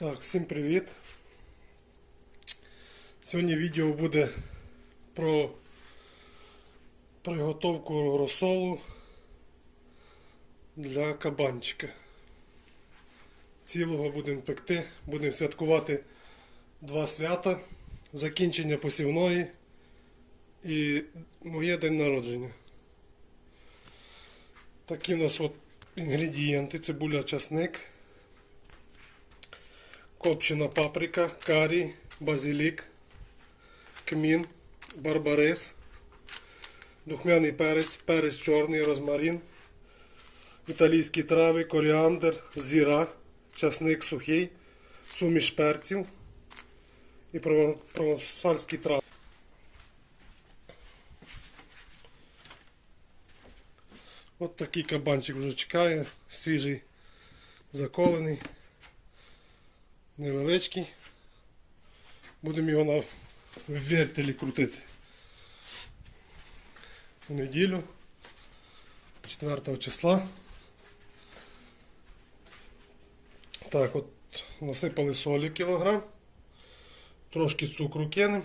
Так, всім привіт. Сьогодні відео буде про приготовку розсолу для кабанчика. Цілого будемо пекти, будемо святкувати два свята, закінчення посівної і моє день народження. Такі в нас от інгредієнти, цибуля, часник, копчена паприка, карі, базилік, кмін, барбарис, духмяний перець, перець чорний, розмарин, італійські трави, коріандр, зіра, часник сухий, суміш перців і провансальські трави. От такий кабанчик вже чекає, свіжий, заколений, невеличкий. Будемо його на вертелі крутити. У неділю, 4 числа. Так, от насипали солі кілограм, трошки цукру кинемо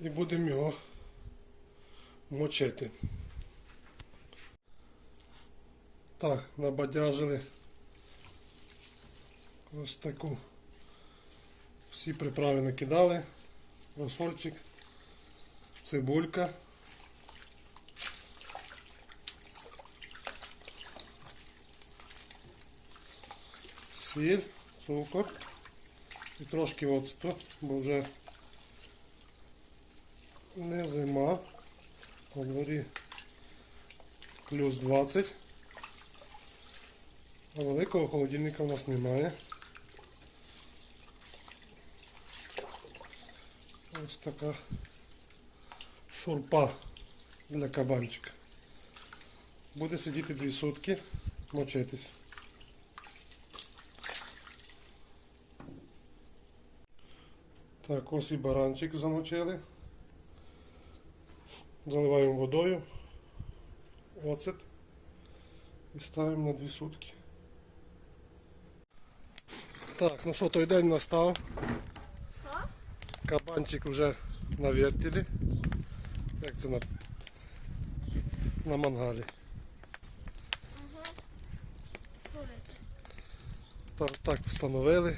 і будемо його мочити. Так, набадяжили ось таку. Всі приправи накидали. Розсольчик, цибулька. Сіль, цукор і трошки оцту, бо вже не зима. На дворі плюс 20. А великого холодильника у нас немає. Ось така шурпа для кабанчика. Буде сидіти дві сутки, мочитись. Так, ось і баранчик замочили. Заливаємо водою, оцет і ставимо на дві сутки. Так, ну що, той день настав. Кабанчик вже на вертелі. Як це на, на мангалі. Так, так встановили.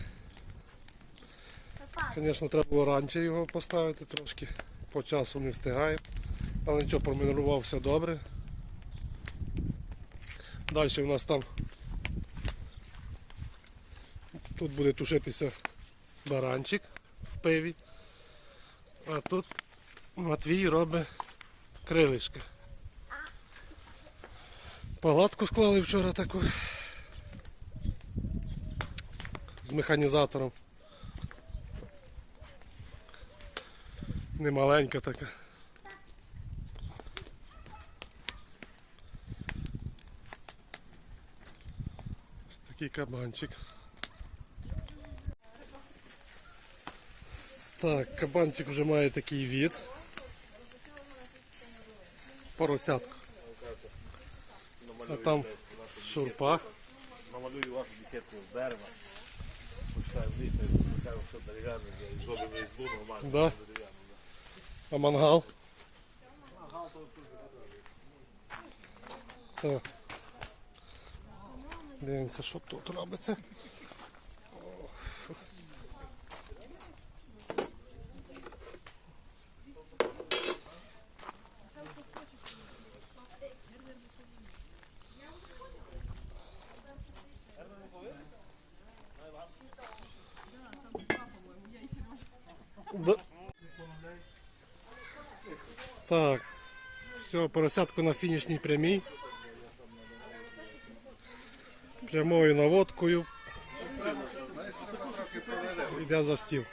Звісно, треба було раніше його поставити трошки. По часу не встигає. Але нічого, промінував все добре. Далі у нас там тут буде тушитися баранчик в пиві. А тут Матвій робить крилишка. Палатку склали вчора таку з механізатором. Немаленька така. Ось такий кабанчик. Так, кабанчик вже має такий від. Поросятку. А там шурпа. Намалюю вашу бесідку з дерева. Покажу все дерев'яне, і зробимо різьбу нормально. Да. А мангал? Так. Дивимося, що тут робиться. Да. Так. Все, поросятку на фінішній прямій. Прямою наводкою. Йде за стіл.